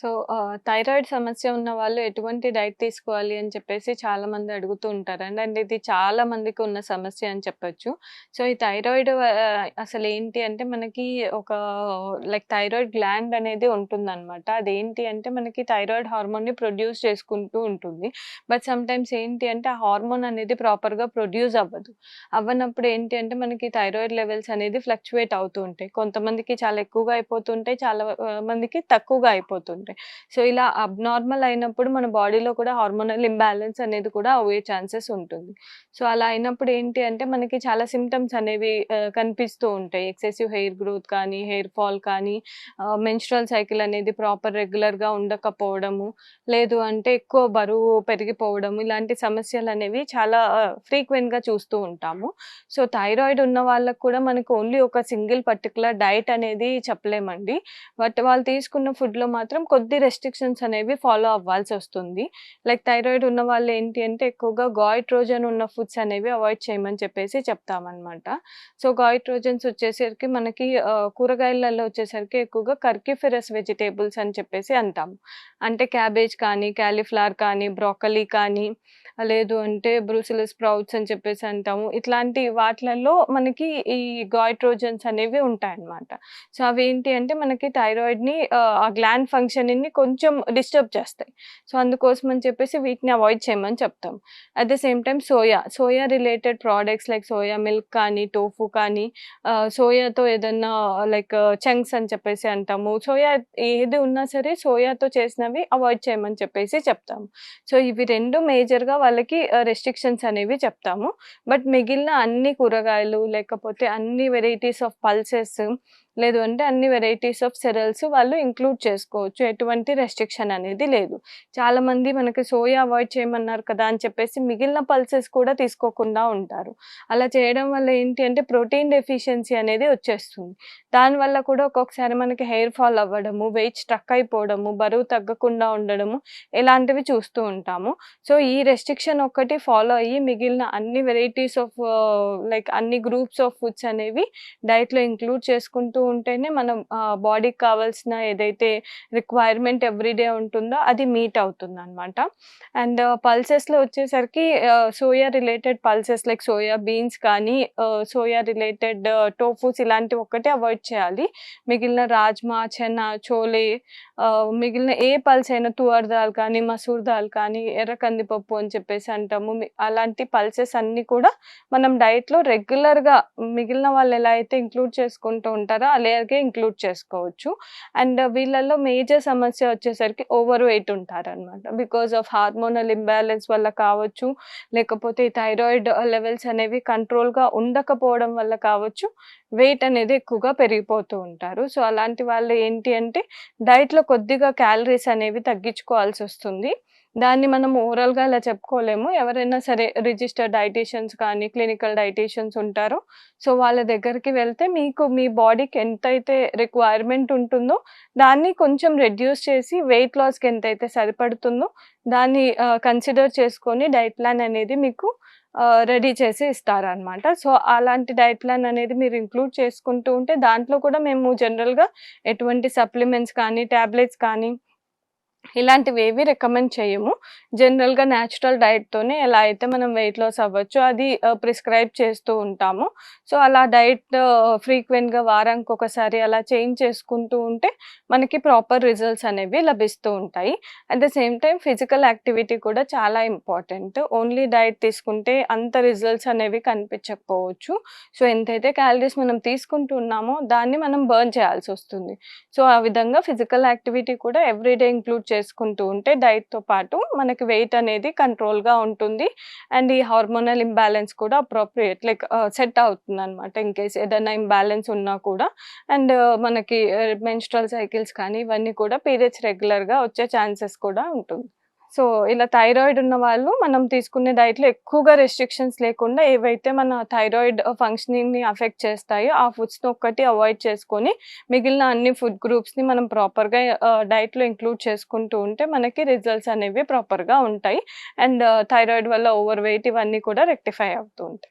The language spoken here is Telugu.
So, థైరాయిడ్ సమస్య ఉన్న వాళ్ళు ఎటువంటి డైట్ తీసుకోవాలి అని చెప్పేసి చాలా మంది అడుగుతూ ఉంటారండి. అండ్ ఇది చాలా మందికి ఉన్న సమస్య అని చెప్పొచ్చు. సో, ఈ థైరాయిడ్ అసలు ఏంటి అంటే మనకి ఒక లైక్ థైరాయిడ్ గ్లాండ్ అనేది ఉంటుందనమాట. అదేంటి అంటే మనకి థైరాయిడ్ హార్మోన్‌ని ప్రొడ్యూస్ చేసుకుంటూ ఉంటుంది. బట్ సమ్‌టైమ్స్ ఏంటి అంటే ఆ హార్మోన్ అనేది ప్రాపర్‌గా ప్రొడ్యూస్ అవ్వదు. అవ్వనప్పుడు ఏంటి అంటే మనకి థైరాయిడ్ లెవెల్స్ అనేది ఫ్లక్చువేట్ అవుతూ ఉంటాయి. కొంతమందికి చాలా ఎక్కువగా అయిపోతుంటాయి. చాలా మందికి తక్కువగా అయిపోతుంటాయి. సో, ఇలా అబ్‌నార్మల్ అయినప్పుడు మన బాడీలో కూడా హార్మోనల్ ఇంబ్యాలెన్స్ అనేది కూడా అయ్యే ఛాన్సెస్ ఉంటుంది. సో, అలా అయినప్పుడు ఏంటి అంటే మనకి చాలా సిమ్టమ్స్ అనేవి కనిపిస్తూ ఉంటాయి. ఎక్సెసివ్ హెయిర్ గ్రోత్ కానీ, హెయిర్ ఫాల్ కానీ, మెన్స్ట్రల్ సైకిల్ అనేది ప్రాపర్ రెగ్యులర్‌గా ఉండకపోవడము, లేదు అంటే ఎక్కువ బరువు పెరిగిపోవడం ఇలాంటి సమస్యలు అనేవి చాలా ఫ్రీక్వెంట్‌గా చూస్తూ ఉంటాము. సో, థైరాయిడ్ ఉన్న వాళ్ళకి కూడా మనకు ఓన్లీ ఒక సింగిల్ పర్టికులర్ డైట్ అనేది చెప్పలేమండి. బట్ వాళ్ళు తీసుకున్న ఫుడ్‌లో మాత్రం కొద్ది రెస్ట్ రెస్ట్రిక్షన్స్ అనేవి ఫాలో అవ్వాల్సి వస్తుంది లైక్ థైరాయిడ్ ఉన్న వాళ్ళు ఏంటి అంటే ఎక్కువగా గాయిట్రోజన్ ఉన్న ఫుడ్స్ అనేవి అవాయిడ్ చేయమని చెప్పేసి చెప్తామన్నమాట సో, గాయిట్రోజన్స్ వచ్చేసరికి మనకి కూరగాయలలో వచ్చేసరికి ఎక్కువగా కర్కిఫెరస్ వెజిటేబుల్స్ అని చెప్పేసి అంటాము. అంటే క్యాబేజ్ కానీ, క్యాలీఫ్లవర్ కానీ, బ్రోకలీ కానీ, లేదు అంటే బ్రూసిల్ స్ప్రౌట్స్ అని చెప్పేసి అంటాము. ఇట్లాంటి వాటిలలో మనకి ఈ గాయిట్రోజన్స్ అనేవి ఉంటాయన్నమాట. సో, అవి ఏంటి అంటే మనకి థైరాయిడ్‌ని ఆ గ్లాండ్ ఫంక్షన్ని కొంచెం కొంచెం డిస్టర్బ్ చేస్తాయి. సో, అందుకోసం అని చెప్పేసి వీటిని అవాయిడ్ చేయమని చెప్తాం. At the same time soya, soya related products like soya milk కానీ, టోఫు కానీ, సోయాతో ఏదన్నా లైక్ చంక్స్ అని చెప్పేసి అంటాము. సోయా ఏది ఉన్నా సరే సోయాతో చేసినవి అవాయిడ్ చేయమని చెప్పేసి చెప్తాము. సో, ఇవి రెండు మేజర్‌గా వాళ్ళకి రెస్ట్రిక్షన్స్ అనేవి చెప్తాము. బట్ మిగిలిన అన్ని కూరగాయలు లేకపోతే అన్ని వెరైటీస్ ఆఫ్ పల్సెస్ లేదు అంటే అన్ని వెరైటీస్ ఆఫ్ సెరల్స్ వాళ్ళు ఇంక్లూడ్ చేసుకోవచ్చు. ఎటువంటి రెస్ట్రిక్షన్ అనేది లేదు. చాలామంది మనకి సోయా అవాయిడ్ చేయమన్నారు కదా! అని చెప్పేసి మిగిలిన పల్సెస్ కూడా తీసుకోకుండా ఉంటారు. అలా చేయడం వల్ల ఏంటి అంటే ప్రోటీన్ డెఫిషియన్సీ అనేది వచ్చేస్తుంది. దానివల్ల కూడా ఒక్కొక్కసారి మనకి హెయిర్ ఫాల్ అవ్వడము, వెయిట్ స్ట్రక్ అయిపోవడము, బరువు తగ్గకుండా ఉండడము ఇలాంటివి చూస్తూ ఉంటాము. సో, ఈ రెస్ట్రిక్షన్ ఒక్కటి ఫాలో అయ్యి మిగిలిన అన్ని వెరైటీస్ ఆఫ్ లైక్ అన్ని గ్రూప్స్ ఆఫ్ ఫుడ్స్ అనేవి డైట్‌లో ఇంక్లూడ్ చేసుకుంటూ ఉంటేనే మనం బాడీకి కావాల్సిన ఏదైతే రిక్వైర్మెంట్ ఎవ్రీడే ఉంటుందో అది మీట్ అవుతుంది అనమాట అండ్ పల్సెస్‌లో వచ్చేసరికి soya related pulses like soya beans కానీ, సోయా రిలేటెడ్ టోఫూస్ ఇలాంటివి ఒక్కటే అవాయిడ్ చేయాలి. మిగిలిన రాజ్మా, చెన్న చోలే మిగిలిన ఏ పల్స్ అయినా తువర్ దాల్ కానీ, మసూర్ దాల్ కానీ, ఎర్ర కందిపప్పు అని చెప్పేసి అంటాము. అలాంటి పల్సెస్ అన్నీ కూడా మనం డైట్‌లో రెగ్యులర్‌గా మిగిలిన వాళ్ళు ఎలా అయితే ఇంక్లూడ్ చేసుకుంటూ ఉంటారో లేయర్గా ఇంక్లూడ్ చేసుకోవచ్చు. అండ్ వీళ్ళల్లో మేజర్ సమస్య వచ్చేసరికి ఓవర్ వెయిట్ ఉంటారనమాట. బికాస్ ఆఫ్ హార్మోనల్ ఇంబ్యాలెన్స్ వల్ల కావచ్చు, లేకపోతే థైరాయిడ్ లెవెల్స్ అనేవి కంట్రోల్‌గా ఉండకపోవడం వల్ల కావచ్చు, వెయిట్ అనేది ఎక్కువగా పెరిగిపోతూ ఉంటారు. సో, అలాంటి వాళ్ళు ఏంటి అంటే డైట్‌లో కొద్దిగా క్యాలరీస్ అనేవి తగ్గించుకోవాల్సి వస్తుంది దాన్ని మనం ఓవరాల్‌గా అలా చెప్పుకోలేము. ఎవరైనా సరే రిజిస్టర్డ్ డైటీషియన్స్ కానీ, క్లినికల్ డైటీషియన్స్ ఉంటారో సో, వాళ్ళ దగ్గరికి వెళ్తే మీకు మీ బాడీకి ఎంతైతే రిక్వైర్మెంట్ ఉంటుందో దాన్ని కొంచెం రెడ్యూస్ చేసి వెయిట్ లాస్‌కి ఎంతైతే సరిపడుతుందో దాన్ని కన్సిడర్ చేసుకొని డైట్ ప్లాన్ అనేది మీకు రెడీ చేసి ఇస్తారనమాట. సో, అలాంటి డైట్ ప్లాన్ అనేది మీరు ఇంక్లూడ్ చేసుకుంటూ ఉంటే దాంట్లో కూడా మేము జనరల్‌గా ఎటువంటి సప్లిమెంట్స్ కానీ, టాబ్లెట్స్ కానీ ఇలాంటివి ఏవి రికమెండ్ చేయము. జనరల్‌గా న్యాచురల్ డైట్‌తోనే ఎలా అయితే మనం వెయిట్ లాస్ అవ్వచ్చో అది ప్రిస్క్రైబ్ చేస్తూ ఉంటాము. సో, అలా డైట్ ఫ్రీక్వెంట్‌గా వారానికి ఒకసారి అలా చేంజ్ చేసుకుంటూ ఉంటే మనకి ప్రాపర్ రిజల్ట్స్ అనేవి లభిస్తూ ఉంటాయి. At the same time physical activity కూడా చాలా ఇంపార్టెంట్. ఓన్లీ డైట్ తీసుకుంటే అంత రిజల్ట్స్ అనేవి కనిపించకపోవచ్చు. సో, ఎంతైతే క్యాలరీస్ మనం తీసుకుంటూ ఉన్నామో దాన్ని మనం బర్న్ చేయాల్సి వస్తుంది సో, ఆ విధంగా ఫిజికల్ యాక్టివిటీ కూడా ఎవ్రీడే ఇంక్లూడ్ చేసుకుంటూ ఉంటే డైట్‌తో పాటు మనకి వెయిట్ అనేది కంట్రోల్‌గా ఉంటుంది. అండ్ ఈ హార్మోనల్ ఇంబ్యాలెన్స్ కూడా అప్రోప్రియేట్ లైక్ సెట్ అవుతుంది అవుతుందనమాట. ఇన్‌కేస్ ఏదైనా ఇంబ్యాలెన్స్ ఉన్నా కూడా అండ్ మనకి మెన్స్ట్రల్ సైకిల్స్ కానీ ఇవన్నీ కూడా పీరియడ్స్ రెగ్యులర్‌గా వచ్చే ఛాన్సెస్ కూడా ఉంటుంది. సో, ఇలా థైరాయిడ్ ఉన్న వాళ్ళు మనం తీసుకునే డైట్‌లో ఎక్కువగా రెస్ట్రిక్షన్స్ లేకుండా ఏవైతే మన థైరాయిడ్ ఫంక్షనింగ్‌ని అఫెక్ట్ చేస్తాయో ఆ ఫుడ్స్‌ని ఒక్కటి అవాయిడ్ చేసుకొని మిగిలిన అన్ని ఫుడ్ గ్రూప్స్‌ని మనం ప్రాపర్‌గా డైట్‌లో ఇంక్లూడ్ చేసుకుంటూ ఉంటే మనకి రిజల్ట్స్ అనేవి ప్రాపర్‌గా ఉంటాయి. అండ్ థైరాయిడ్ వల్ల ఓవర్ వెయిట్ ఇవన్నీ కూడా రెక్టిఫై అవుతూ ఉంటాయి.